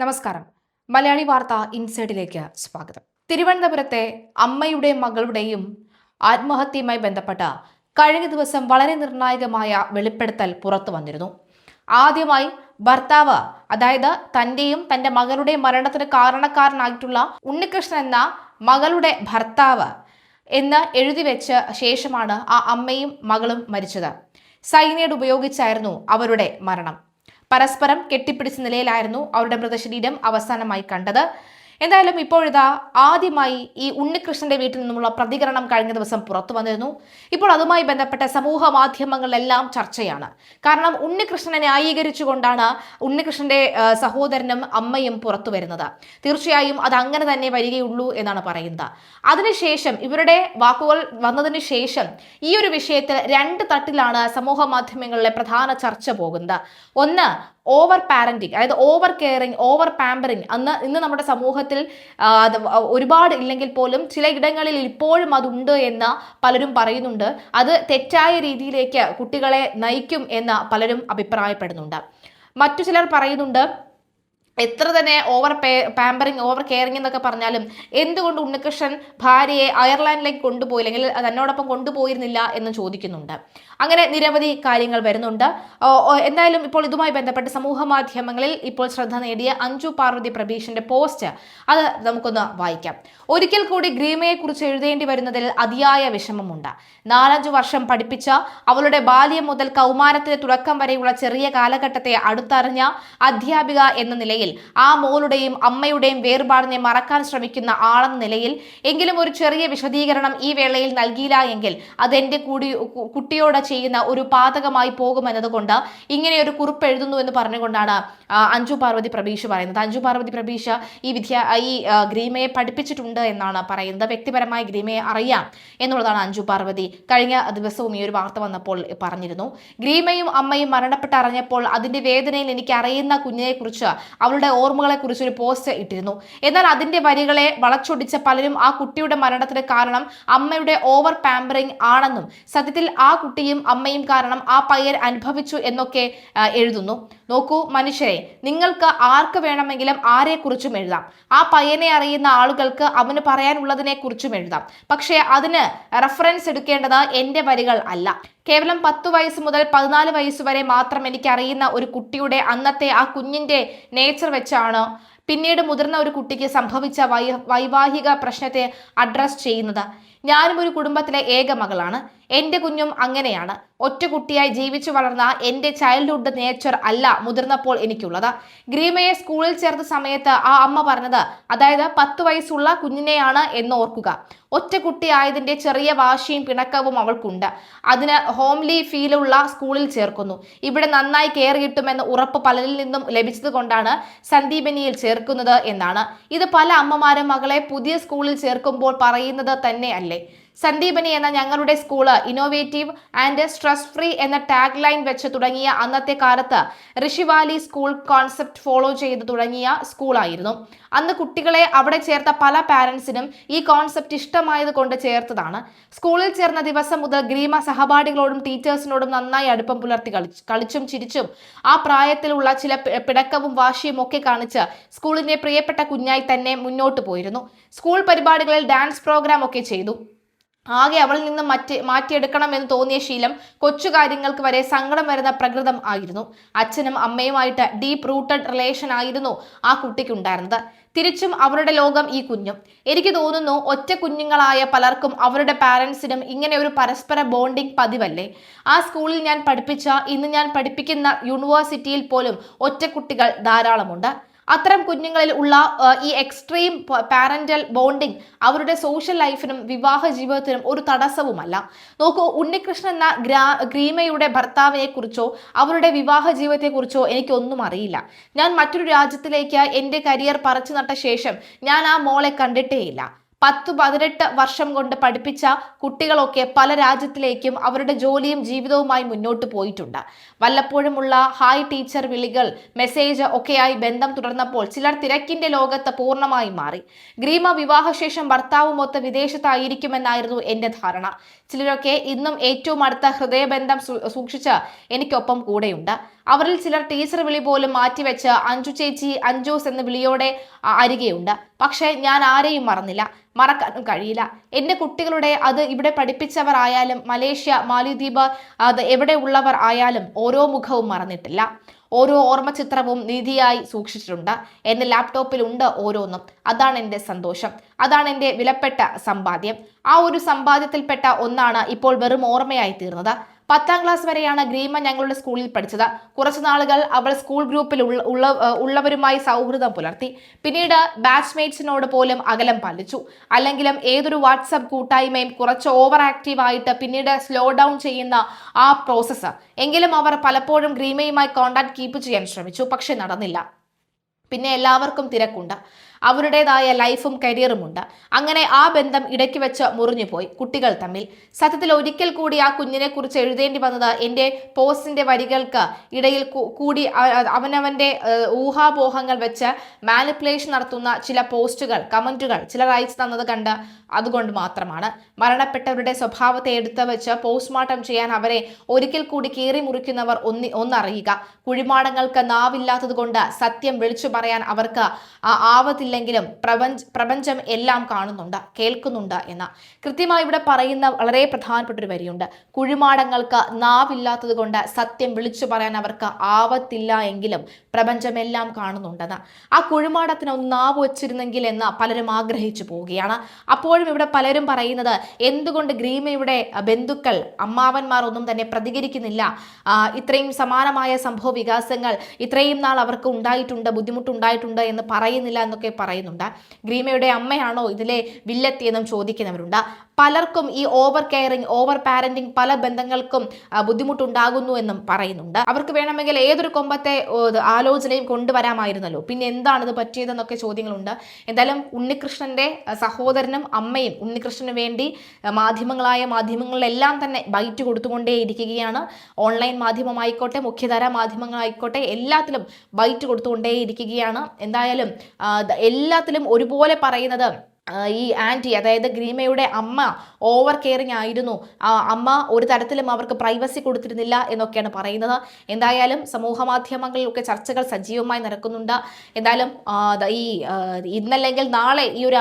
നമസ്കാരം. മലയാളി വാർത്ത ഇൻസൈഡിലേക്ക് സ്വാഗതം. തിരുവനന്തപുരത്തെ അമ്മയുടെയും മകളുടെയും ആത്മഹത്യയുമായി ബന്ധപ്പെട്ട കഴിഞ്ഞ ദിവസം വളരെ നിർണായകമായ വെളിപ്പെടുത്തൽ പുറത്തു വന്നിരുന്നു. ആദ്യമായി ഭർത്താവ് അതായത് തന്റെയും തന്റെ മകളുടെയും മരണത്തിന് കാരണക്കാരനായിട്ടുള്ള ഉണ്ണികൃഷ്ണൻ എന്ന മകളുടെ ഭർത്താവ് എന്ന് എഴുതി വെച്ച ശേഷമാണ് ആ അമ്മയും മകളും മരിച്ചത്. സൈനൈഡ് ഉപയോഗിച്ചായിരുന്നു അവരുടെ മരണം. പരസ്പരം കെട്ടിപ്പിടിച്ച നിലയിലായിരുന്നു അവരുടെ മൃതശരീരം അവസാനമായി കണ്ടത്. എന്തായാലും ഇപ്പോഴിതാ ആദ്യമായി ഈ ഉണ്ണികൃഷ്ണന്റെ വീട്ടിൽ നിന്നുമുള്ള പ്രതികരണം കഴിഞ്ഞ ദിവസം പുറത്തു വന്നിരുന്നു. ഇപ്പോൾ അതുമായി ബന്ധപ്പെട്ട സമൂഹ മാധ്യമങ്ങളിലെല്ലാം ചർച്ചയാണ്. കാരണം ഉണ്ണികൃഷ്ണനെ ന്യായീകരിച്ചുകൊണ്ടാണ് ഉണ്ണികൃഷ്ണന്റെ സഹോദരനും അമ്മയും പുറത്തു വരുന്നത്. തീർച്ചയായും അത് അങ്ങനെ തന്നെ വരികയുള്ളൂ എന്നാണ് പറയുന്നത്. അതിനുശേഷം ഇവരുടെ വാക്കുകൾ വന്നതിന് ശേഷം ഈ ഒരു വിഷയത്തിൽ രണ്ട് തട്ടിലാണ് സമൂഹ മാധ്യമങ്ങളിലെ പ്രധാന ചർച്ച പോകുന്നത്. ഒന്ന് ഓവർ പാരന്റിങ് അതായത് ഓവർ കെയറിങ് ഓവർ പാമ്പറിങ് അന്ന് ഇന്ന് നമ്മുടെ സമൂഹത്തിൽ ഒരുപാട് ഇല്ലെങ്കിൽ പോലും ചില ഇടങ്ങളിൽ ഇപ്പോഴും അതുണ്ട് എന്ന് പലരും പറയുന്നുണ്ട്. അത് തെറ്റായ രീതിയിലേക്ക് കുട്ടികളെ നയിക്കും എന്ന് പലരും അഭിപ്രായപ്പെടുന്നുണ്ട്. മറ്റു ചിലർ പറയുന്നുണ്ട് എത്ര തന്നെ over pay pampering over caring എന്നൊക്കെ പറഞ്ഞാലും എന്തുകൊണ്ട് ഉണ്ണികൃഷ്ണൻ ഭാര്യയെ അയർലാൻഡിലേക്ക് കൊണ്ടുപോയി അല്ലെങ്കിൽ തന്നോടൊപ്പം കൊണ്ടുപോയിരുന്നില്ല എന്ന് ചോദിക്കുന്നുണ്ട്. അങ്ങനെ നിരവധി കാര്യങ്ങൾ വരുന്നുണ്ട്. എന്തായാലും ഇപ്പോൾ ഇതുമായി ബന്ധപ്പെട്ട് സമൂഹ മാധ്യമങ്ങളിൽ ഇപ്പോൾ ശ്രദ്ധ നേടിയ അഞ്ജു പാർവതി പ്രഭീഷിന്റെ പോസ്റ്റ് അത് നമുക്കൊന്ന് വായിക്കാം. ഒരിക്കൽ കൂടി ഗ്രീമയെക്കുറിച്ച് എഴുതേണ്ടി വരുന്നതിൽ അതിയായ വിഷമമുണ്ട്. നാലഞ്ചു വർഷം പഠിപ്പിച്ച അവളുടെ ബാല്യം മുതൽ കൗമാരത്തിന്റെ തുടക്കം വരെയുള്ള ചെറിയ കാലഘട്ടത്തെ അടുത്തറിഞ്ഞ അധ്യാപിക എന്ന നിലയിൽ ആ മോളുടെയും അമ്മയുടെയും വേർപാടിനെ മറക്കാൻ ശ്രമിക്കുന്ന ആളെന്ന നിലയിൽ എങ്കിലും ഒരു ചെറിയ വിശദീകരണം ഈ വേളയിൽ നൽകിയില്ല എങ്കിൽ അതെന്റെ കൂടി കുട്ടിയോട് ചെയ്യുന്ന ഒരു പാതകമായി പോകുമെന്നതുകൊണ്ട് ഇങ്ങനെ ഒരു കുറിപ്പ് എഴുതുന്നു എന്ന് പറഞ്ഞുകൊണ്ടാണ് അഞ്ജു പാർവതി പ്രബീഷ് പറയുന്നത്. അഞ്ജു പാർവതി പ്രബീഷ് ഈ വിദ്യ ഈ ഗ്രീമയെ പഠിപ്പിച്ചിട്ടുണ്ട് എന്നാണ് പറയുന്നത്. വ്യക്തിപരമായി ഗ്രീമയെ അറിയാം എന്നുള്ളതാണ് അഞ്ജു പാർവതി കഴിഞ്ഞ ദിവസവും ഈ ഒരു വാർത്ത വന്നപ്പോൾ പറഞ്ഞിരുന്നു. ഗ്രീമയും അമ്മയും മരണപ്പെട്ട് അറിഞ്ഞപ്പോൾ അതിന്റെ വേദനയിൽ എനിക്ക് അറിയുന്ന കുഞ്ഞിനെ കുറിച്ച് അവളുടെ ഓർമ്മകളെ കുറിച്ച് ഒരു പോസ്റ്റ് ഇട്ടിരുന്നു. എന്നാൽ അതിന്റെ വരികളെ വളച്ചൊടിച്ച പലരും ആ കുട്ടിയുടെ മരണത്തിന് കാരണം അമ്മയുടെ ഓവർ പാമ്പറിംഗ് ആണെന്നും സത്യത്തിൽ ആ കുട്ടിയും അമ്മയും കാരണം ആ പയ്യൻ അനുഭവിച്ചു എന്നൊക്കെ എഴുതുന്നു. നോക്കൂ മനുഷ്യരെ നിങ്ങൾക്ക് ആർക്ക് വേണമെങ്കിലും ആരെക്കുറിച്ചും എഴുതാം. ആ പയ്യനെ അറിയുന്ന ആളുകൾക്ക് അവന് പറയാനുള്ളതിനെ കുറിച്ചും എഴുതാം. പക്ഷേ അതിന് റെഫറൻസ് എടുക്കേണ്ടത് എന്റെ വരികൾ അല്ല. കേവലം പത്ത് വയസ്സ് മുതൽ പതിനാല് വയസ്സ് വരെ മാത്രം എനിക്ക് അറിയുന്ന ഒരു കുട്ടിയുടെ അന്നത്തെ ആ കുഞ്ഞിന്റെ നേച്ചർ വെച്ചാണ് പിന്നീട് മുതിർന്ന ഒരു കുട്ടിക്ക് സംഭവിച്ച വൈവാഹിക പ്രശ്നത്തെ അഡ്രസ് ചെയ്യുന്നത്. ഞാനും ഒരു കുടുംബത്തിലെ ഏക മകളാണ്. എന്റെ കുഞ്ഞും അങ്ങനെയാണ്. ഒറ്റ കുട്ടിയായി ജീവിച്ചു വളർന്ന എന്റെ ചൈൽഡ്ഹുഡ് നേച്ചർ അല്ല മുതിർന്നപ്പോൾ എനിക്കുള്ളത്. ഗ്രീമയെ സ്കൂളിൽ ചേർത്ത സമയത്ത് ആ അമ്മ പറഞ്ഞത് അതായത് പത്ത് വയസ്സുള്ള കുഞ്ഞിനെയാണ് എന്ന് ഓർക്കുക. ഒറ്റ കുട്ടിയായതിന്റെ ചെറിയ വാശിയും പിണക്കവും അവൾക്കുണ്ട്. അതിന് ഹോംലി ഫീലുള്ള സ്കൂളിൽ ചേർക്കുന്നു. ഇവിടെ നന്നായി കെയർ കിട്ടുമെന്ന് ഉറപ്പ് പലരിൽ നിന്നും ലഭിച്ചത് കൊണ്ടാണ് സന്ദീപനിയിൽ ചേർക്കുന്നത് എന്നാണ്. ഇത് പല അമ്മമാരും മകളെ പുതിയ സ്കൂളിൽ ചേർക്കുമ്പോൾ പറയുന്നത് തന്നെ അല്ലേ. baile സന്ദീപനി എന്ന ഞങ്ങളുടെ school innovative and stress free എന്ന ടാഗ് ലൈൻ വെച്ച് തുടങ്ങിയ അന്നത്തെ കാലത്ത് ഋഷിവാലി സ്കൂൾ കോൺസെപ്റ്റ് ഫോളോ ചെയ്ത് തുടങ്ങിയ സ്കൂളായിരുന്നു അന്ന് കുട്ടികളെ അവിടെ ചേർത്ത പല പാരൻസിനും ഈ കോൺസെപ്റ്റ് ഇഷ്ടമായത് കൊണ്ട് ചേർത്തതാണ്. സ്കൂളിൽ ചേർന്ന ദിവസം മുതൽ ഗ്രീമ സഹപാഠികളോടും ടീച്ചേഴ്സിനോടും നന്നായി അടുപ്പം പുലർത്തി കളിച്ചു ചിരിച്ചും ആ പ്രായത്തിലുള്ള ചില പിടക്കവും വാശിയും ഒക്കെ കാണിച്ച് സ്കൂളിന്റെ പ്രിയപ്പെട്ട കുഞ്ഞായി തന്നെ മുന്നോട്ട് പോയിരുന്നു. സ്കൂൾ പരിപാടികളിൽ ഡാൻസ് പ്രോഗ്രാം ഒക്കെ ചെയ്തു. ആകെ അവളിൽ നിന്ന് മാറ്റി മാറ്റിയെടുക്കണം എന്ന് തോന്നിയ ശീലം കൊച്ചു കാര്യങ്ങൾക്ക് വരെ സങ്കടം വരുന്ന പ്രകൃതം ആയിരുന്നു. അച്ഛനും അമ്മയുമായിട്ട് ഡീപ്പ് റൂട്ടഡ് റിലേഷൻ ആയിരുന്നു ആ കുട്ടിക്കുണ്ടായിരുന്നത് തിരിച്ചും അവരുടെ ലോകം ഈ കുഞ്ഞും. എനിക്ക് തോന്നുന്നു ഒറ്റ കുഞ്ഞുങ്ങളായ പലർക്കും അവരുടെ പാരൻസിനും ഇങ്ങനെ ഒരു പരസ്പര ബോണ്ടിങ് പതിവല്ലേ? ആ സ്കൂളിൽ ഞാൻ പഠിപ്പിച്ച ഇന്ന് ഞാൻ പഠിപ്പിക്കുന്ന യൂണിവേഴ്സിറ്റിയിൽ പോലും ഒറ്റ കുട്ടികൾ ധാരാളമുണ്ട്. അത്തരം കുഞ്ഞുങ്ങളിൽ ഉള്ള ഈ എക്സ്ട്രീം പാരന്റൽ ബോണ്ടിങ് അവരുടെ സോഷ്യൽ ലൈഫിനും വിവാഹ ജീവിതത്തിനും ഒരു തടസ്സവുമല്ല. നോക്കൂ ഉണ്ണികൃഷ്ണൻ എന്ന ഗ്രാ ഗ്രീമയുടെ ഭർത്താവിനെ കുറിച്ചോ അവരുടെ വിവാഹ ജീവിതത്തെക്കുറിച്ചോ എനിക്കൊന്നും അറിയില്ല. ഞാൻ മറ്റൊരു രാജ്യത്തിലേക്ക് എന്റെ കരിയർ പറിച്ചു നട്ട ശേഷം ഞാൻ ആ മോളെ കണ്ടിട്ടേയില്ല. പത്ത് പതിനെട്ട് വർഷം കൊണ്ട് പഠിപ്പിച്ച കുട്ടികളൊക്കെ പല രാജ്യത്തിലേക്കും അവരുടെ ജോലിയും ജീവിതവുമായി മുന്നോട്ട് പോയിട്ടുണ്ട്. വല്ലപ്പോഴുമുള്ള ഹായ് ടീച്ചർ വിളികൾ മെസ്സേജ് ഒക്കെയായി ബന്ധം തുടർന്നപ്പോൾ ചിലർ തിരക്കിന്റെ ലോകത്ത് പൂർണമായി മാറി. ഗ്രീമ വിവാഹശേഷം ഭർത്താവുമൊത്ത് വിദേശത്തായിരിക്കുമെന്നായിരുന്നു എന്റെ ധാരണ. ചിലരൊക്കെ ഇന്നും ഏറ്റവും അടുത്ത ഹൃദയബന്ധം സൂക്ഷിച്ച് എനിക്കൊപ്പം കൂടെയുണ്ട്. അവരിൽ ചിലർ ടീച്ചർ വിളി പോലും മാറ്റിവെച്ച് അഞ്ചു ചേച്ചി അഞ്ചൂസ് എന്ന വിളിയോടെ അരികെയുണ്ട്. പക്ഷേ ഞാൻ ആരെയും മറന്നില്ല. മറക്കാനും കഴിയില്ല. എന്റെ കുട്ടികളുടെ അത് ഇവിടെ പഠിപ്പിച്ചവർ ആയാലും മലേഷ്യ മാലിദ്വീപ് അത് എവിടെ ഉള്ളവർ ആയാലും ഓരോ മുഖവും മറന്നിട്ടില്ല. ഓരോ ഓർമ്മചിത്രവും നിധിയായി സൂക്ഷിച്ചിട്ടുണ്ട്. എന്റെ ലാപ്ടോപ്പിൽ ഉണ്ട് ഓരോന്നും. അതാണ് എന്റെ സന്തോഷം. അതാണ് എന്റെ വിലപ്പെട്ട സമ്പാദ്യം. ആ ഒരു സമ്പാദ്യത്തിൽപ്പെട്ട ഒന്നാണ് ഇപ്പോൾ വെറും ഓർമ്മയായി തീർന്നത്. പത്താം ക്ലാസ് വരെയാണ് ഗ്രീമ ഞങ്ങളുടെ സ്കൂളിൽ പഠിച്ചത്. കുറച്ചു നാളുകൾ അവൾ സ്കൂൾ ഗ്രൂപ്പിൽ ഉള്ള ഉള്ള- ഉള്ളവരുമായി സൗഹൃദം പുലർത്തി. പിന്നീട് ബാച്ച്മേറ്റ്സിനോട് പോലും അകലം പാലിച്ചു. അല്ലെങ്കിലും ഏതൊരു വാട്സപ്പ് കൂട്ടായ്മയും കുറച്ച് ഓവർ ആക്റ്റീവ് ആയിട്ട് പിന്നീട് സ്ലോ ഡൗൺ ചെയ്യുന്ന ആ പ്രോസസ്സ് എങ്കിലും അവർ പലപ്പോഴും ഗ്രീമയുമായി കോണ്ടാക്ട് കീപ്പ് ചെയ്യാൻ ശ്രമിച്ചു പക്ഷെ നടന്നില്ല. പിന്നെ എല്ലാവർക്കും തിരക്കുണ്ട്. അവരുടേതായ ലൈഫും കരിയറും ഉണ്ട് അങ്ങനെ ആ ബന്ധം ഇടയ്ക്ക് വെച്ച് മുറിഞ്ഞുപോയി കുട്ടികൾ തമ്മിൽ. സത്യത്തിൽ ഒരിക്കൽ കൂടി ആ കുഞ്ഞിനെ കുറിച്ച് എഴുതേണ്ടി വന്നത് എന്റെ പോസ്റ്റിന്റെ വരികൾക്ക് ഇടയിൽ കൂടി അവനവന്റെ ഊഹാപോഹങ്ങൾ വെച്ച് മാനിപ്പുലേഷൻ നടത്തുന്ന ചില പോസ്റ്റുകൾ കമന്റുകൾ ചിലർ അയച്ചു തന്നത് കണ്ട് അതുകൊണ്ട് മാത്രമാണ്. മരണപ്പെട്ടവരുടെ സ്വഭാവത്തെ എടുത്തു വെച്ച് പോസ്റ്റ്മോർട്ടം ചെയ്യാൻ അവരെ ഒരിക്കൽ കൂടി കീറി മുറിക്കുന്നവർ ഒന്നി ഒന്നറിയുക. കുഴിമാടങ്ങൾക്ക് നാവില്ലാത്തത് കൊണ്ട് സത്യം വിളിച്ചു പറയാൻ അവർക്ക് ആ ആവതില്ലെങ്കിലും പ്രപഞ്ച പ്രപഞ്ചം എല്ലാം കാണുന്നുണ്ട് കേൾക്കുന്നുണ്ട് എന്ന. കൃത്യമായി ഇവിടെ പറയുന്ന വളരെ പ്രധാനപ്പെട്ട ഒരു വരിയുണ്ട്. കുഴിമാടങ്ങൾക്ക് നാവില്ലാത്തത് കൊണ്ട് സത്യം വിളിച്ചു പറയാൻ അവർക്ക് ആവത്തില്ല എങ്കിലും പ്രപഞ്ചം എല്ലാം കാണുന്നുണ്ടെന്ന്. ആ കുഴിമാടത്തിന് ഒന്ന് നാവ് വച്ചിരുന്നെങ്കിൽ എന്ന് പലരും ആഗ്രഹിച്ചു പോവുകയാണ്. അപ്പോഴും ഇവിടെ പലരും പറയുന്നത് എന്തുകൊണ്ട് ഗ്രീമയുടെ ബന്ധുക്കൾ അമ്മാവന്മാർ ഒന്നും തന്നെ പ്രതികരിക്കുന്നില്ല? ഇത്രയും സമാനമായ സംഭവ വികാസങ്ങൾ ഇത്രയും നാൾ അവർക്ക് ഉണ്ടായിട്ടുണ്ട് ബുദ്ധിമുട്ടുണ്ടായിട്ടുണ്ട് എന്ന് പറയുന്നില്ല എന്നൊക്കെ പറയുന്നുണ്ട്. ഗ്രീമയുടെ അമ്മയാണോ ഇതിലെ വില്ലെത്തിയെന്നും ചോദിക്കുന്നവരുണ്ട്. പലർക്കും ഈ ഓവർ കെയറിങ് ഓവർ പാരന്റിങ് പല ബന്ധങ്ങൾക്കും ബുദ്ധിമുട്ടുണ്ടാകുന്നു എന്നും പറയുന്നുണ്ട്. അവർക്ക് വേണമെങ്കിൽ ഏതൊരു കൊമ്പത്തെ ആലോചനയും കൊണ്ടുവരാമായിരുന്നല്ലോ. പിന്നെ എന്താണ് ഇത് പറ്റിയതെന്നൊക്കെ ചോദ്യങ്ങളുണ്ട്. എന്തായാലും ഉണ്ണികൃഷ്ണന്റെ സഹോദരനും അമ്മയും ഉണ്ണികൃഷ്ണന് വേണ്ടി മാധ്യമങ്ങളായ മാധ്യമങ്ങളിലെല്ലാം തന്നെ ബൈറ്റ് കൊടുത്തുകൊണ്ടേയിരിക്കുകയാണ് ഓൺലൈൻ മാധ്യമമായിക്കോട്ടെ മുഖ്യധാര മാധ്യമങ്ങളായിക്കോട്ടെ എല്ലാത്തിലും ബൈറ്റ് കൊടുത്തുകൊണ്ടേയിരിക്കുകയാണ് എന്തായാലും എല്ലാത്തിലും ഒരുപോലെ പറയുന്നത് ഈ ആന്റി അതായത് ഗ്രീമയുടെ അമ്മ ഓവർ കെയറിങ് ആയിരുന്നു. അമ്മ ഒരു തരത്തിലും അവർക്ക് പ്രൈവസി കൊടുത്തിരുന്നില്ല എന്നൊക്കെയാണ് പറയുന്നത്. എന്തായാലും സമൂഹ മാധ്യമങ്ങളിലൊക്കെ ചർച്ചകൾ സജീവമായി നടക്കുന്നുണ്ട്. എന്തായാലും ഈ ഇന്നല്ലെങ്കിൽ നാളെ ഈ ഒരു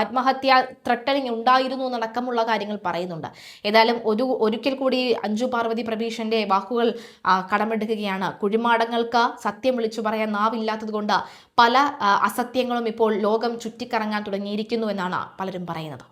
ആത്മഹത്യ ത്രട്ടണിങ് ഉണ്ടായിരുന്നു എന്നടക്കമുള്ള കാര്യങ്ങൾ പറയുന്നുണ്ട്. ഏതായാലും ഒരു ഒരിക്കൽ കൂടി അഞ്ജു പാർവതി പ്രഭീഷന്റെ വാക്കുകൾ കടമെടുക്കുകയാണ്. കുഴിമാടങ്ങൾക്ക് സത്യം വിളിച്ചു പറയാൻ നാവില്ലാത്തത് കൊണ്ട് പല അസത്യങ്ങളും ഇപ്പോൾ ലോകം ചുറ്റിക്കറങ്ങാൻ തുടങ്ങിയിരിക്കുന്നു എന്നാണ് പലരും പറയുന്നത്.